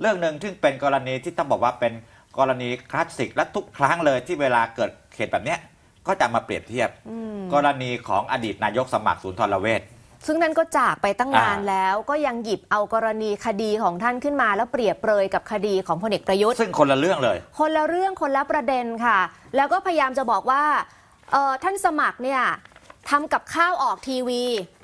เรื่องหนึ่งที่เป็นกรณีที่ต้องบอกว่าเป็นกรณีคลาสสิกและทุกครั้งเลยที่เวลาเกิดเหตุแบบเนี้ยก็จะมาเปรียบเทียบ กรณีของอดีตนายกสมัครศูนย์ทรเวชซึ่งนั่นก็จากไปตั้งนานอ่าแล้วก็ยังหยิบเอากรณีคดีของท่านขึ้นมาแล้วเปรียบเปรยกับคดีของพลเอกประยุทธ์ ซึ่งคนละเรื่องเลย คนละเรื่องคนละประเด็นค่ะ แล้วก็พยายามจะบอกว่าเอ่อท่านสมัครเนี่ยทำกับข้าวออกทีวี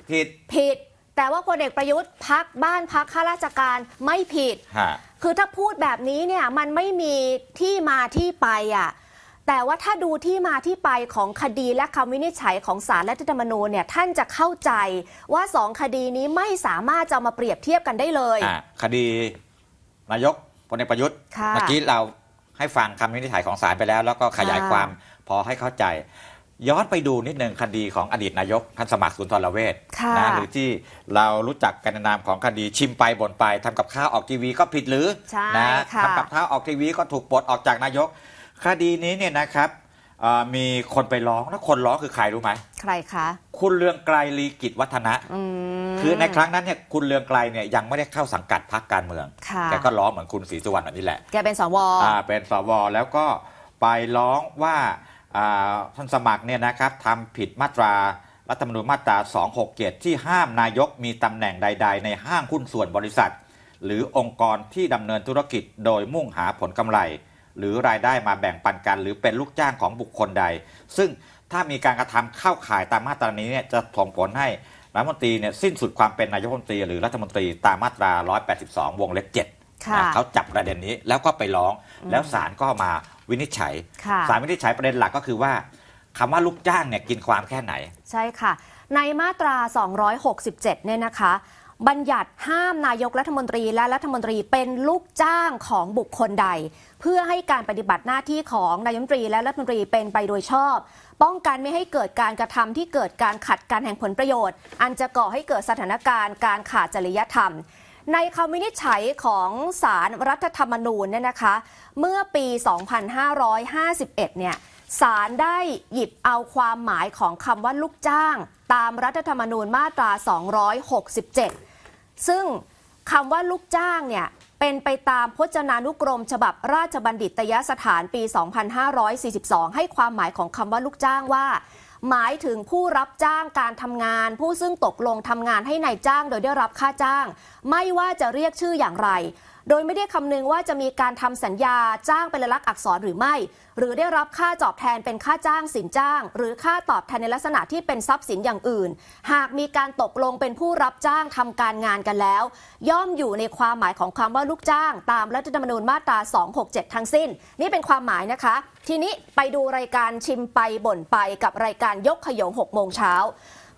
ผิดผิด แต่ว่าพลเอกประยุทธ์พักบ้านพักข้าราชการไม่ผิด ฮะ คือถ้าพูดแบบนี้เนี่ยมันไม่มีที่มาที่ไปอะแต่ว่าถ้าดูที่มาที่ไปของคดีและคำวินิจฉัยของศาลรัฐธรรมนูญเนี่ยท่านจะเข้าใจว่าสองคดีนี้ไม่สามารถจะเอามาเปรียบเทียบกันได้เลย อะคดีนายกพลเอกประยุทธ์ค่ะเมื่อกี้เราให้ฟังคำวินิจฉัยของศาลไปแล้ว แล้วก็ขยายค่ะ ความพอให้เข้าใจ ย้อนไปดูนิดหนึ่งคดีของอดีตนายกท่านสมัครสุนทรเวชค่ะนะหรือที่เรารู้จักกันในนามของคดีชิมไปบ่นไปทำกับข้าวออกทีวีก็ผิดหรือใช่นะค่ะ ทำกับข้าวออกทีวีก็ถูกปลดออกจากนายก คดีนี้เนี่ยนะครับเอ่อมีคนไปร้องแล้วคนร้องคือใครรู้ไหมใครคะคุณเรืองไกรลีกิจวัฒนะ อืมคือในครั้งนั้นเนี่ยคุณเรืองไกรเนี่ยยังไม่ได้เข้าสังกัดพรรคการเมืองค่ะแกก็ร้องเหมือนคุณศรีสุวรรณแบบนี้แหละ แกเป็นสว อ่าเป็นสวแล้วก็ไปร้องว่าอ่า ท่านสมัครเนี่ยนะครับทำผิดมาตรารัฐธรรมนูญมาตรา 267 ที่ห้ามนายกมีตำแหน่งใด ๆ ในห้างหุ้นส่วนบริษัท หรือองค์กรที่ดำเนินธุรกิจโดยมุ่งหาผลกำไร หรือรายได้มาแบ่งปันกัน หรือเป็นลูกจ้างของบุคคลใด ซึ่งถ้ามีการกระทำเข้าข่ายตามมาตรานี้เนี่ยจะส่งผลให้รัฐมนตรีเนี่ยสิ้นสุดความเป็นนายกรัฐมนตรีหรือรัฐมนตรีตามมาตรา 182 วงเล็บ 7 ค่ะนะเขาจับประเด็นนี้แล้วก็ไปร้อง แล้วศาลก็มาวินิจฉัยค่ะศาลวินิจฉัยประเด็นหลักก็คือว่าคำว่าลูกจ้างเนี่ยกินความแค่ไหน ใช่ค่ะ ในมาตรา 267 เนี่ยนะคะ บัญญัติห้ามนายกรัฐมนตรีและรัฐมนตรีเป็นลูกจ้างของบุคคลใด เพื่อให้การปฏิบัติหน้าที่ของนายกรัฐมนตรีและรัฐมนตรีเป็นไปโดยชอบ ป้องกันไม่ให้เกิดการกระทำที่เกิดการขัดกันแห่งผลประโยชน์ อันจะก่อให้เกิดสถานการณ์การขาดจริยธรรม ในคำวินิจฉัยของศาลรรัฐธรรมนูญเนี่ยนะคะ เมื่อปี 2551 เนี่ยศาลได้หยิบเอาความหมายของคำว่าลูกจ้าง ตามรัฐธรรมนูญมาตรา 267 ซึ่งคำว่าลูกจ้างเนี่ยเป็นไปตามพจนานุกรม ฉบับราชบัณฑิตยสถานปี 2542 ให้ความหมายของคำว่าลูกจ้างว่า หมายถึงผู้รับจ้างการทำงาน ผู้ซึ่งตกลงทำงานให้ในายจ้างโดยได้รับค่าจ้าง ไม่ว่าจะเรียกชื่ออย่างไร โดยไม่ได้คำนึงว่าจะมีการทำสัญญาจ้างเป็นลายลักษณ์อักษรหรือไม่ หรือได้รับค่าตอบแทนเป็นค่าจ้างสินจ้าง หรือค่าตอบแทนในลักษณะที่เป็นทรัพย์สินอย่างอื่น หากมีการตกลงเป็นผู้รับจ้างทำการงานกันแล้ว ย่อมอยู่ในความหมายของคำว่าลูกจ้าง ตามรัฐธรรมนูญมาตรา 267 ทั้งสิ้น นี่เป็นความหมายนะคะ ทีนี้ไปดูรายการชิมไปบ่นไปกับรายการยกขยง6โมงเช้า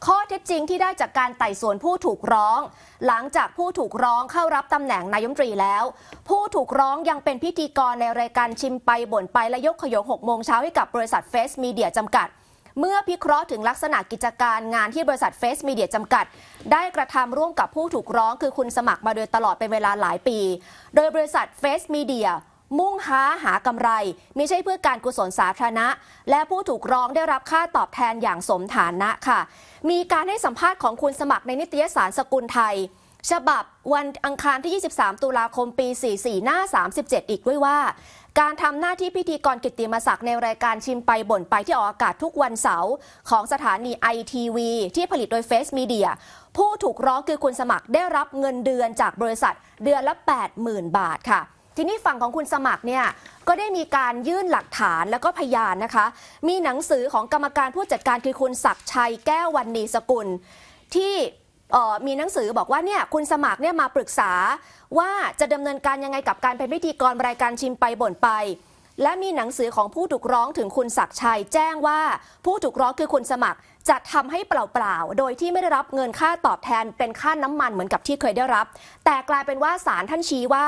ข้อเท็จจริงที่ได้จากการไต่สวนผู้ถูกร้อง หลังจากผู้ถูกร้องเข้ารับตำแหน่งนายมนตรีแล้ว ผู้ถูกร้องยังเป็นพิธีกรในรายการชิมไปบ่นไปและยกขยง6โมงเช้าให้กับบริษัทเฟสมีเดียจำกัด เมื่อพิเคราะห์ถึงลักษณะกิจการงานที่บริษัทเฟสมีเดียจำกัด ได้กระทำร่วมกับผู้ถูกร้องคือคุณสมัครมาโดยตลอดเป็นเวลาหลายปี โดยบริษัทเฟสมีเดีย มุ่งหาหากำไร ไม่ใช่เพื่อการกุศลสาธารณะ และผู้ถูกร้องได้รับค่าตอบแทนอย่างสมฐานะค่ะ มีการให้สัมภาษณ์ของคุณสมัครในนิตยสารสกุลไทย ฉบับวันอังคารที่ 23 ตุลาคมปี 44 หน้า 37 อีกด้วยว่า การทำหน้าที่พิธีกรกิตติมศักดิ์ในรายการชิมไปบ่นไปที่ออกอากาศทุกวันเสาร์ของสถานีไอทีวีที่ผลิตโดยเฟสมีเดียผู้ถูกร้องคือคุณสมัครได้รับเงินเดือนจากบริษัทเดือนละ 80,000 บาทค่ะ ทีนี้ฝั่งของคุณสมัครเนี่ยก็ได้มีการยื่นหลักฐานแล้วก็พยานนะคะ มีหนังสือของกรรมการผู้จัดการคือคุณศักชัยแก้ววันนีสกุล ที่มีหนังสือบอกว่าเนี่ยคุณสมัครเนี่ยมาปรึกษาว่าจะดำเนินการยังไงกับการเป็นพิธีกรรายการชิมไปบ่นไป และมีหนังสือของผู้ถูกร้องถึงคุณศักชัยแจ้งว่า ผู้ถูกร้องคือคุณสมัครจะทำให้เปล่าๆ โดยที่ไม่ได้รับเงินค่าตอบแทนเป็นค่าน้ำมันเหมือนกับที่เคยได้รับ แต่กลายเป็นว่าศาลท่านชี้ว่า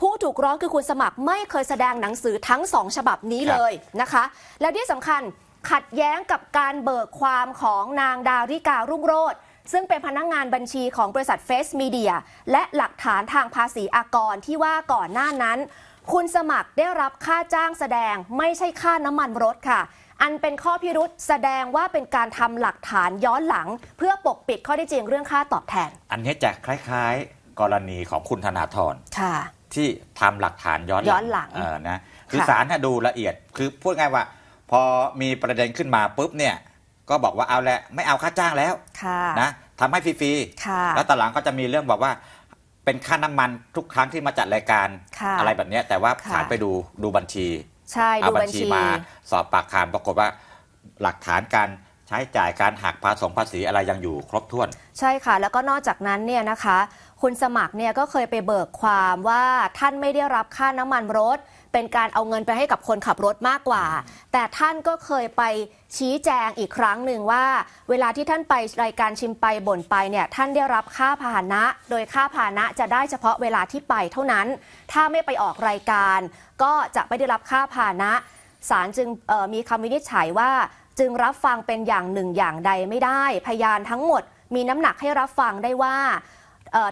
ผู้ถูกร้องคือคุณสมัครไม่เคยแสดงหนังสือทั้งสองฉบับนี้เลยนะคะ และที่สำคัญขัดแย้งกับการเบิกความของนางดาริการุ่งโรจน์ซึ่งเป็นพนักงงานบัญชีของบริษัทเฟสมีเดียและหลักฐานทางภาษีอากรที่ว่าก่อนหน้านั้น คุณสมัครได้รับค่าจ้างแสดงไม่ใช่ค่าน้ำมันรถค่ะ อันเป็นข้อพิรุษแสดงว่าเป็นการทำหลักฐานย้อนหลัง เพื่อปกปิดข้อเท็จจริงเรื่องค่าตอบแทน อันนี้จะคล้ายๆ กรณีของคุณธนาธรค่ะ ที่ทำหลักฐานย้อนย้อนหลังเออนะคือค่ะศาลน่ะดูละเอียดคือพูดง่ายว่า พอมีประเด็นขึ้นมาปุ๊บเนี่ยก็บอกว่าเอาแหละไม่เอาค่าจ้างแล้วค่ะนะทำให้ฟรีค่ะๆแล้วตอนหลังก็จะมีเรื่องบอกว่า เป็นค่าน้ำมันทุกครั้งที่มาจัดรายการค่ะอะไรแบบเนี้ยแต่ว่าค่ะศาลไปดูดูบัญชี ใช่ เอาดูบับัญญชีชี มาสอบปากคำปรากฏว่าหลักฐานการ ใช้จ่ายการหักภาษีภาษีอะไรยังอยู่ครบถ้วน ใช่ค่ะ แล้วก็นอกจากนั้นเนี่ยนะคะ คุณสมัครเนี่ยก็เคยไปเบิกความว่าท่านไม่ได้รับค่าน้ำมันรถ เป็นการเอาเงินไปให้กับคนขับรถมากกว่า แต่ท่านก็เคยไปชี้แจงอีกครั้งหนึ่งว่า เวลาที่ท่านไปรายการชิมไปบ่นไปเนี่ยท่านได้รับค่าพาหนะ โดยค่าพาหนะจะได้เฉพาะเวลาที่ไปเท่านั้น ถ้าไม่ไปออกรายการ ก็จะไม่ได้รับค่าพาหนะศาลจึงมีคำวินิจฉัยว่า จึงรับฟังเป็นอย่างหนึ่งอย่างใดไม่ได้ พยานทั้งหมด มีน้ำหนักให้รับฟังได้ว่า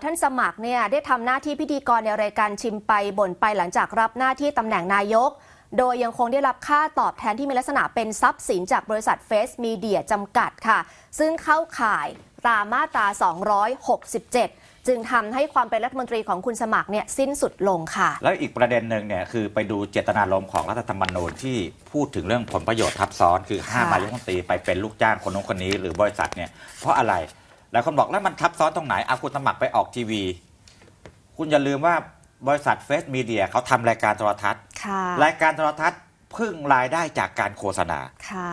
ท่านสมัครเนี่ยได้ทำหน้าที่พิธีกรในรายการชิมไปบ่นไปหลังจากรับหน้าที่ตำแหน่งนายก โดยยังคงได้รับค่าตอบแทนที่มีลักษณะเป็นทรัพย์สินจากบริษัทเฟสมีเดียจำกัดค่ะ ซึ่งเข้าข่าย ตามมาตรา 267 จึงทำให้ความเป็นรัฐมนตรีของคุณสมัครเนี่ยสิ้นสุดลงค่ะ แล้วอีกประเด็นหนึ่งเนี่ยคือไปดูเจตนารมณ์ของรัฐธรรมนูญที่พูดถึงเรื่องผลประโยชน์ทับซ้อน คือห้ามค่ะนายกรัฐมนตรีไปเป็นลูกจ้างคนนู้นคนนี้หรือบริษัทเนี่ยเพราะอะไรแล้วคนบอกแล้วมันทับซ้อนตรงไหนเอาคุณสมัครไปออกทีวี คุณอย่าลืมว่าบริษัทเฟสมีเดียเขาทำรายการโทรทัศน์ค่ะรายการโทรทัศน์พึ่งรายได้จากการโฆษณาค่ะ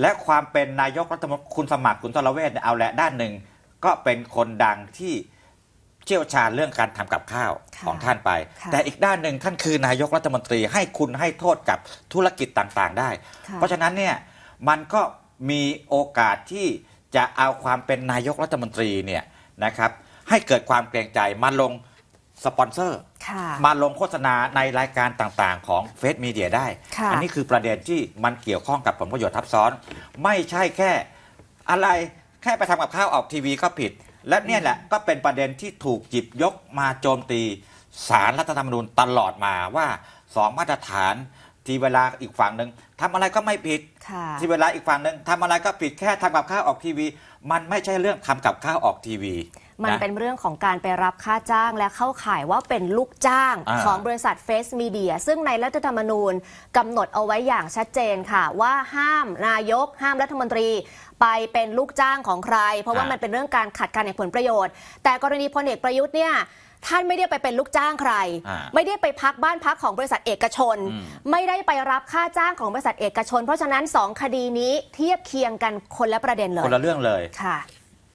และความเป็นนายกรัฐมนตรีคุณสมัครคุณตรเวชเนี่ยเอาแหละด้านหนึ่ง ก็เป็นคนดังที่เชี่ยวชาญเรื่องการทำกับข้าวค่ะของท่านไปค่ะแต่อีกด้านหนึ่งท่านคือนายกรัฐมนตรีให้คุณให้โทษกับธุรกิจต่างๆ ได้ค่ะเพราะฉะนั้นเนี่ยมันก็มีโอกาสที่จะเอาความเป็นนายกรัฐมนตรีเนี่ยนะครับให้เกิดความเกรงใจมาลงสปอนเซอร์ค่ะ มาลงโฆษณาในรายการต่างๆ ของเฟซมีเดียได้ค่ะอันี้คือประเด็นที่มันเกี่ยวข้องกับผลประโยชน์ทับซ้อน ไม่ใช่แค่อะไรแค่ไปทำกับข้าวออกทีวีก็ผิด และเนี่ยแหละก็เป็นประเด็นที่ถูกหยิบยกมาโจมตีสารรัฐธรรมนูญตลอดมาว่าสองมาตรฐานที่เวลาอีกฝั่งหนึ่งทำอะไรก็ไม่ผิดค่ะที่เวลาอีกฝั่งหนึ่งทำอะไรก็ผิดแค่ทำกับข้าวออกทีวี มันไม่ใช่เรื่องทำกับข้าวออกทีวี มันนะเป็นเรื่องของการไปรับค่าจ้างและเข้าข่ายว่าเป็นลูกจ้างอ่า ของบริษัทเฟสมีเดียซึ่งในรัฐธรรมนูญกำหนดเอาไว้อย่างชัดเจนค่ะ ว่าห้ามนายก ห้ามรัฐมนตรี ไปเป็นลูกจ้างของใคร เพราะว่ามันเป็นเรื่องการขัดการแข่งผลประโยชน์ แต่กรณีพลเอกประยุทธ์เนี่ยท่านไม่ได้ไปเป็นลูกจ้างใคร อ่า ไม่ได้ไปพักบ้านพักของบริษัทเอกชน อืม ไม่ได้ไปรับค่าจ้างของบริษัทเอกชน เพราะฉะนั้นสองคดีนี้เทียบเคียงกันคนละประเด็นเลคนยละเรื่องเลย ค่ะ